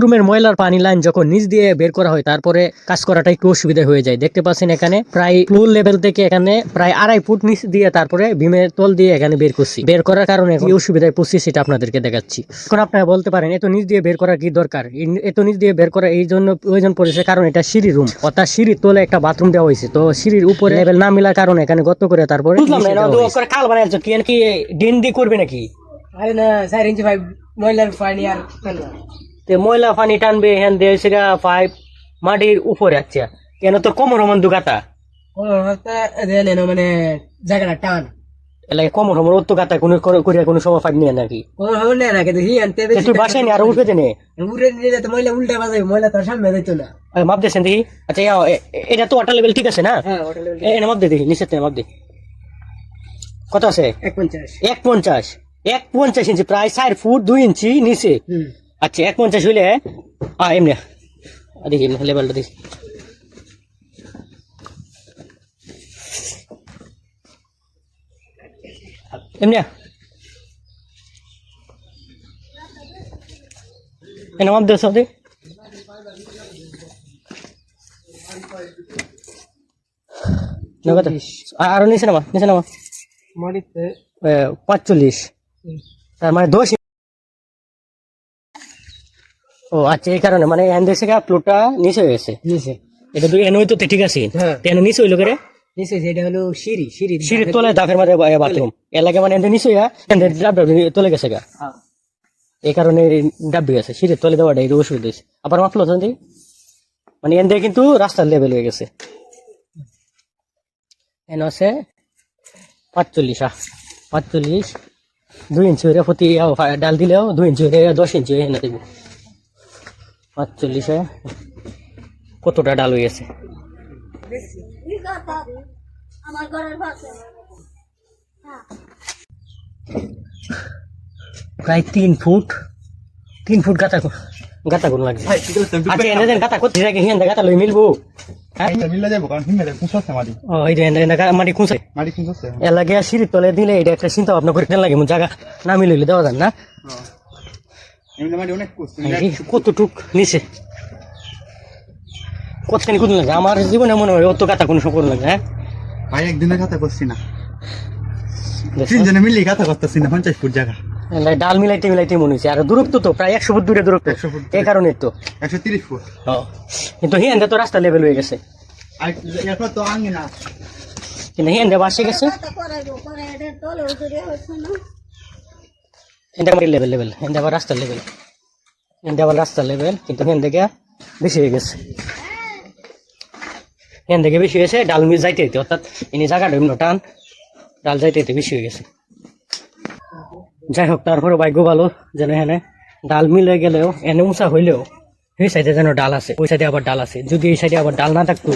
বাথরুমের ময়লার পানি লাইন যখন নিচ দিয়ে বের করা হয় তারপরে কাজ করাটা একটু অসুবিধা হয়ে যায়। দেখতে পাচ্ছেন এখানে প্রায় ফ্লোর লেভেল থেকে এখানে প্রায় আড়াই ফুট নিচ দিয়ে তারপরে ভীমের তল দিয়ে এখানে বের করছি। বের করার কারণে কি অসুবিধায় পড়ছি সেটা আপনাদেরকে দেখাচ্ছি। এখন আপনারা বলতে পারেন এত নিচ দিয়ে বের করা কি দরকার? এত নিচ দিয়ে বের করা এই জন্য প্রয়োজন পড়েছে কারণ এটা সিঁড়ি রুম অর্থাৎ সিঁড়ির তলে একটা বাথরুম দেওয়া হয়েছে। তো সিঁড়ির উপরে লেভেল না মিলার কারণে এখানে গর্ত করে তারপরে বানাইছো কি কি ডিন দিয়ে করবে নাকি? আরে না ইঞ্চি পাইপ ময়লার পানি আর তে ময়লা পানি টানবে হ্যান দিয়ে সেটা পাইপ মাটির উপরে আচ্ছা কেন তোর কোমর সমান দুগাতা? মানে জায়গাটা টান। এলাকায় কোমর সমান অত গাতা কোনো সময় পাইপ নিয়ে নাকি? ও হলে না কিন্তু হি তে তুই বাসায় নি আর উঠবে নে। উড়ে নিলে তো ময়লা উল্টা বাজাবে ময়লা তো সামনে যাইতো না। মাপ দেখি। আচ্ছা এটা তো ওয়াটার লেভেল ঠিক আছে না? হ্যাঁ মাপ দে দেখি থেকে মাপ দে। কত আছে? এক পঞ্চাশ এক পঞ্চাশ এক পঞ্চাশ ইঞ্চি প্রায় চার ফুট দুই ইঞ্চি নিচে। আচ্ছা এক পঞ্চাশ হইলে আ এমনি। দেখি লেভেলটা দেখি। এমনি। এনে মাপ দেশ দে আরও নিচে নামা নিচে নামা। পাঁচচল্লিশ। তার মানে দশ ও আচ্ছা এই কারণে। মানে এখান থেকে প্লটটা নিচে হয়ে গেছে? নিচে। এটা দুই এনে হইতো তো ঠিক আছে। হ্যাঁ। এনে নিচে হইল করে? নিচে যেটা হলো সিঁড়ি সিঁড়ি সিঁড়ির তলে দাফের মাঝে বাথরুম এলাকা মানে এনে নিচে এনে তলে গেছে গা। হ্যাঁ। এই কারণে ডাবি গেছে সিঁড়ির তলে দেওয়াটা এটা অসুবিধা হয়েছে আবার মাপলো তো মানে এন দিয়ে কিন্তু রাস্তার লেভেল হয়ে গেছে। এন আছে পাঁচচল্লিশ আহ। পাঁচচল্লিশ দুই ইঞ্চি হয়ে প্রতি ডাল দিলেও দুই ইঞ্চি হয়ে দশ ইঞ্চি হয়ে এনে দেবো। পাঁচচল্লিশে কতটা ডাল হয়ে আমার প্রায় তিন ফুট। তিন ফুট গাতা গাতা কোন লাগছে? আচ্ছা এনে দেন গাতা কোথায়? থাকে হিয়ান গাতা লই মিলবো। হ্যাঁ? মিল্লা যাব কারণ হিমেলে কুঁচাচ্ছে মাটি। ও এই যে এনে এনে মাটি কুঁচে মাটি কুঁচাচ্ছে এর লাগে সিঁড়ির তলে দিলে এটা একটা চিন্তা ভাবনা করে লাগে জায়গা না মিললে দেওয়া যান না এমনি মাটি অনেক কুঁচছে এই কতটুক? নিচে। কতখানি কোন লাগে আমার জীবনে মনে হয় অত গাতা কোনো সম্পর্ক লাগে হ্যাঁ? ভাই একদিনের খাতা করছি না। তিনজনে মিলিয়ে খাতা করতেছি না পঞ্চাশ ফুট জায়গা। ডাল মিলাইতে মিলাইতে মনে হচ্ছে। আর দূরত্ব তো প্রায় একশো ফুট দূরে দূরত্ব। 100 ফুট এই কারণে তো। একশো তিরিশ ফুট। কিন্তু হিয়ান তো রাস্তা লেভেল হয়ে গেছে। তো আঙ্গি কিন্তু হিয়ান বাসে গেছে। এটা আমার লেভেল লেভেল এটা আবার রাস্তার লেভেল এটা আবার রাস্তার লেভেল কিন্তু হেন থেকে বেশি হয়ে গেছে হেন থেকে বেশি হয়েছে ডাল মিল যাইতে হইতে অর্থাৎ ইনি জায়গাটা এমন টান ডাল যাইতে হইতে বেশি হয়ে গেছে যাই হোক তারপরে ভাগ্য ভালো যেন এখানে ডাল মিলে গেলেও এনে উঁচা হইলেও এই সাইডে যেন ডাল আছে ওই সাইডে আবার ডাল আছে যদি এই সাইডে আবার ডাল না থাকতো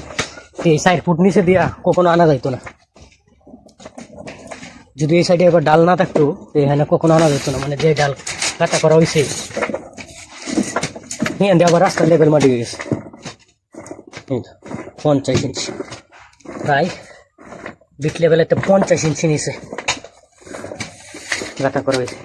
এই সাইড ফুট নিচে দিয়া কখনো আনা যাইতো না যদি এই সাইডে আবার ডাল না থাকতো এখানে কখনো আনা যেত না। মানে যে ডাল কাটা করা হয়েছে দিয়ে আবার রাস্তার লেভেল মাটি হয়ে গেছে। পঞ্চাশ ইঞ্চি প্রায় বিট লেভেলেতে পঞ্চাশ ইঞ্চি নিচে গাঁথা করা হয়েছে।